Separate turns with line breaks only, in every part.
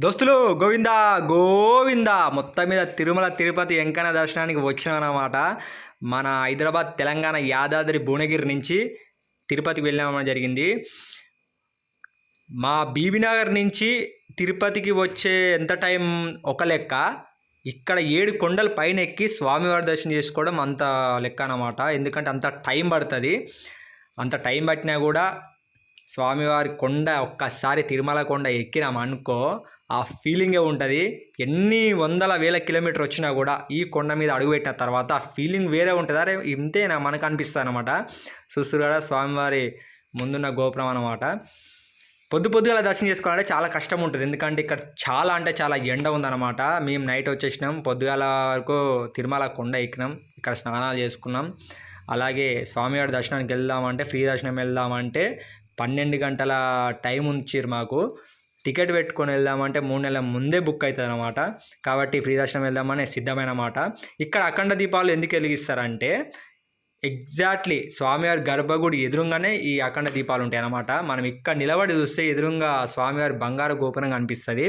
దోస్తులు గోవిందా గోవిందా. మొత్తం మీద తిరుమల తిరుపతి వెంకన్న దర్శనానికి వచ్చినామన్నమాట. మన హైదరాబాద్ తెలంగాణ యాదాద్రి భువనగిరి నుంచి తిరుపతికి వెళ్ళామని జరిగింది. మా బీబీనగర్ నుంచి తిరుపతికి వచ్చే ఎంత టైం? ఒక లెక్క. ఇక్కడ ఏడు కొండల పైన ఎక్కి స్వామివారి దర్శనం చేసుకోవడం అంత లెక్క అన్నమాట. ఎందుకంటే అంత టైం పడుతుంది. అంత టైం పట్టినా కూడా స్వామివారి కొండ ఒక్కసారి తిరుమల కొండ ఎక్కినాం అనుకో ఆ ఫీలింగే ఉంటుంది. ఎన్ని వందల వేల కిలోమీటర్ వచ్చినా కూడా ఈ కొండ మీద అడుగుపెట్టిన తర్వాత ఆ ఫీలింగ్ వేరే ఉంటుంది. అరే ఇంతేనా? మనకు అనిపిస్తుంది అనమాట చూస్తారు స్వామివారి ముందున్న గోపురం అనమాట పొద్దు పొద్దుగా దర్శనం చేసుకోవాలంటే చాలా కష్టం ఉంటుంది. ఎందుకంటే ఇక్కడ చాలా అంటే చాలా ఎండ ఉందన్నమాట. మేము నైట్ వచ్చేసినాం. పొద్దుగాల వరకు తిరుమల కొండ ఎక్కినాం. ఇక్కడ స్నానాలు చేసుకున్నాం. అలాగే స్వామివారి దర్శనానికి వెళ్దామంటే ఫ్రీ దర్శనం వెళ్దామంటే పన్నెండు గంటల టైం ఉంచారు మాకు. టికెట్ పెట్టుకొని వెళ్దామంటే మూడు నెలల ముందే బుక్ అవుతుంది అనమాట కాబట్టి ఫ్రీ దర్శనం వెళ్దామని సిద్ధమైన మాట. ఇక్కడ అఖండ దీపాలు ఎందుకు వెలిగిస్తారంటే ఎగ్జాక్ట్లీ స్వామివారి గర్భగుడి ఎదురుగానే ఈ అఖండ దీపాలు ఉంటాయి అన్నమాట మనం ఇక్కడ నిలబడి చూస్తే ఎదురుగా స్వామివారి బంగారు గోపురం కనిపిస్తుంది.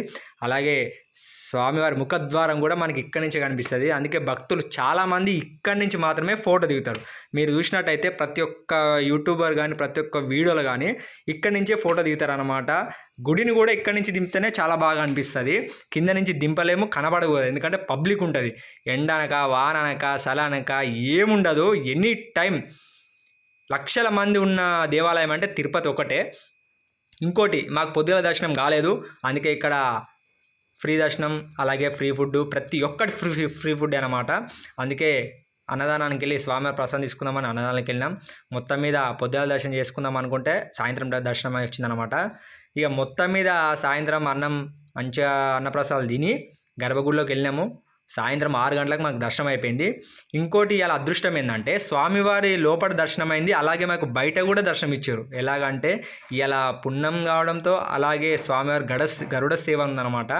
అలాగే స్వామివారి ముఖద్వారం కూడా మనకి ఇక్కడి నుంచే కనిపిస్తుంది. అందుకే భక్తులు చాలామంది ఇక్కడి నుంచి మాత్రమే ఫోటో దిగుతారు. మీరు చూసినట్టయితే ప్రతి ఒక్క యూట్యూబర్ కానీ ప్రతి ఒక్క వీడియోలు కానీ ఇక్కడి నుంచే ఫోటో దిగుతారు అనమాట గుడిని కూడా ఇక్కడి నుంచి దింపితేనే చాలా బాగా అనిపిస్తుంది. కింద నుంచి దింపలేము కనబడకూడదు. ఎందుకంటే పబ్లిక్ ఉంటుంది. ఎండ అనక వాన అనక సల అనక ఏముండదు. ఎనీ టైం లక్షల మంది ఉన్న దేవాలయం అంటే తిరుపతి ఒకటే. ఇంకోటి మాకు పొద్దుగల దర్శనం కాలేదు. అందుకే ఇక్కడ ఫ్రీ దర్శనం అలాగే ఫ్రీ ఫుడ్ ప్రతి ఒక్కటి ఫ్రీ ఫ్రీ ఫుడ్ అనమాట అందుకే అన్నదానానికి వెళ్ళి స్వామివారి ప్రసాదం తీసుకుందామని అన్నదానానికి వెళ్ళినాం. మొత్తం మీద పొద్దుల దర్శనం చేసుకుందాం అనుకుంటే సాయంత్రం దర్శనం వచ్చిందనమాట ఇక మొత్తం మీద సాయంత్రం అన్నం మంచిగా అన్నప్రసాదాలు తిని గర్భగుడిలోకి వెళ్ళినాము. సాయంత్రం ఆరు గంటలకు మాకు దర్శనం అయిపోయింది. ఇంకోటి ఇలా అదృష్టం ఏంటంటే స్వామివారి లోపల దర్శనం అయింది అలాగే మాకు బయట కూడా దర్శనం ఇచ్చారు. ఎలాగంటే ఇలా పుణ్యం కావడంతో అలాగే స్వామివారి గడ గరుడ సేవ ఉందన్నమాట.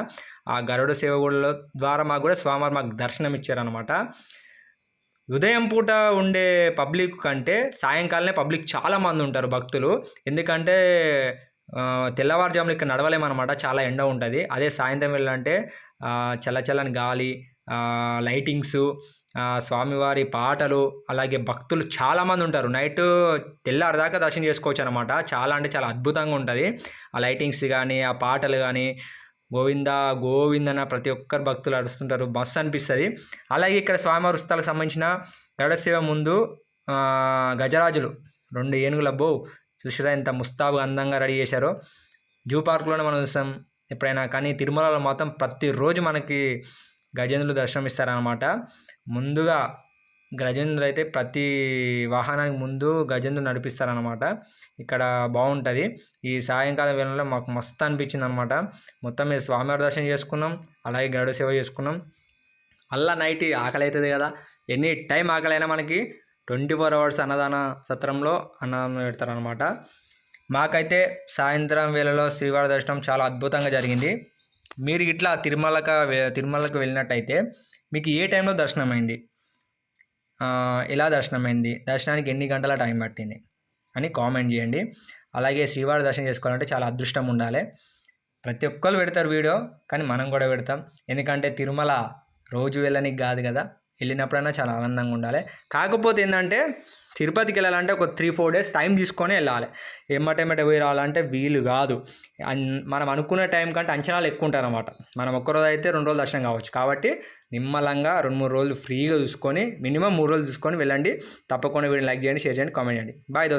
ఆ గరుడ సేవ కూడా ద్వారా మాకు కూడా స్వామివారు మాకు దర్శనం ఇచ్చారనమాట ఉదయం పూట ఉండే పబ్లిక్ కంటే సాయంకాలమే పబ్లిక్ చాలా మంది ఉంటారు భక్తులు. ఎందుకంటే తెల్లవారుజామున ఇక్కడ నడవలేమన్నమాట చాలా ఎండ ఉంటుంది. అదే సాయంత్రం వెళ్ళాలంటే చల్ల చల్లని గాలి లైటింగ్స్ స్వామివారి పాటలు అలాగే భక్తులు చాలామంది ఉంటారు. నైట్ తెల్లారిదాకా దర్శనం చేసుకోవచ్చు అనమాట చాలా అంటే చాలా అద్భుతంగా ఉంటుంది. ఆ లైటింగ్స్ కానీ ఆ పాటలు కానీ గోవింద గోవిందన ప్రతి ఒక్కరు భక్తులు అడుస్తుంటారు మస్తు అనిపిస్తుంది. అలాగే ఇక్కడ స్వామివారి ఉత్సవాలకు సంబంధించిన గడసేవ ముందు గజరాజులు. రెండు ఏనుగుల బో చూసిరా ఎంత ముస్తాబు అందంగా రెడీ చేశారో. జూ పార్క్లోనే మనం చూస్తాం ఎప్పుడైనా. కానీ తిరుమలలో మాత్రం ప్రతిరోజు మనకి గజేంద్రులు దర్శనమిస్తారనమాట ముందుగా గజేంద్రుడు అయితే ప్రతి వాహనానికి ముందు గజేంద్రులు నడిపిస్తారనమాట ఇక్కడ బాగుంటుంది. ఈ సాయంకాలం వేళలో మాకు మస్తు అనిపించింది అనమాట మొత్తం మీద స్వామివారి దర్శనం చేసుకున్నాం అలాగే గరుడ సేవ చేసుకున్నాం. మళ్ళా నైట్ ఆకలి అవుతుంది కదా. ఎనీ టైం ఆకలైనా మనకి ట్వంటీ ఫోర్ అవర్స్ అన్నదాన సత్రంలో అన్నదానం పెడతారనమాట మాకైతే సాయంత్రం వేళలో శ్రీవారి దర్శనం చాలా అద్భుతంగా జరిగింది. మీరు ఇట్లా తిరుమలక తిరుమలకు వెళ్ళినట్టయితే మీకు ఏ టైంలో దర్శనమైంది? ఎలా దర్శనమైంది? దర్శనానికి ఎన్ని గంటల టైం పట్టింది? అని కామెంట్ చేయండి. అలాగే శ్రీవారి దర్శనం చేసుకోవాలంటే చాలా అదృష్టం ఉండాలి. ప్రతి ఒక్కరు పెడతారు వీడియో కానీ మనం కూడా పెడతాం. ఎందుకంటే తిరుమల రోజు వెళ్ళనికి కాదు కదా. వెళ్ళినప్పుడైనా చాలా ఆనందంగా ఉండాలి. కాకపోతే ఏంటంటే తిరుపతికి వెళ్ళాలంటే ఒక త్రీ ఫోర్ డేస్ టైం తీసుకొని వెళ్ళాలి. ఎమ్మటెమ్మట పోయి రావాలంటే వీలు కాదు. మనం అనుకున్న టైం కంటే అంచనాలు ఎక్కువ ఉంటారు అనమాట మనం ఒక్కరోజు అయితే రెండు రోజులు దర్శనం కావచ్చు. కాబట్టి నిమ్మలంగా రెండు మూడు రోజులు ఫ్రీగా చూసుకొని మినిమం మూడు రోజులు చూసుకొని వెళ్ళండి. తప్పకుండా వీడియో లైక్ చేయండి షేర్ చేయండి కామెంట్ చేయండి. బాయ్ దోస్త్.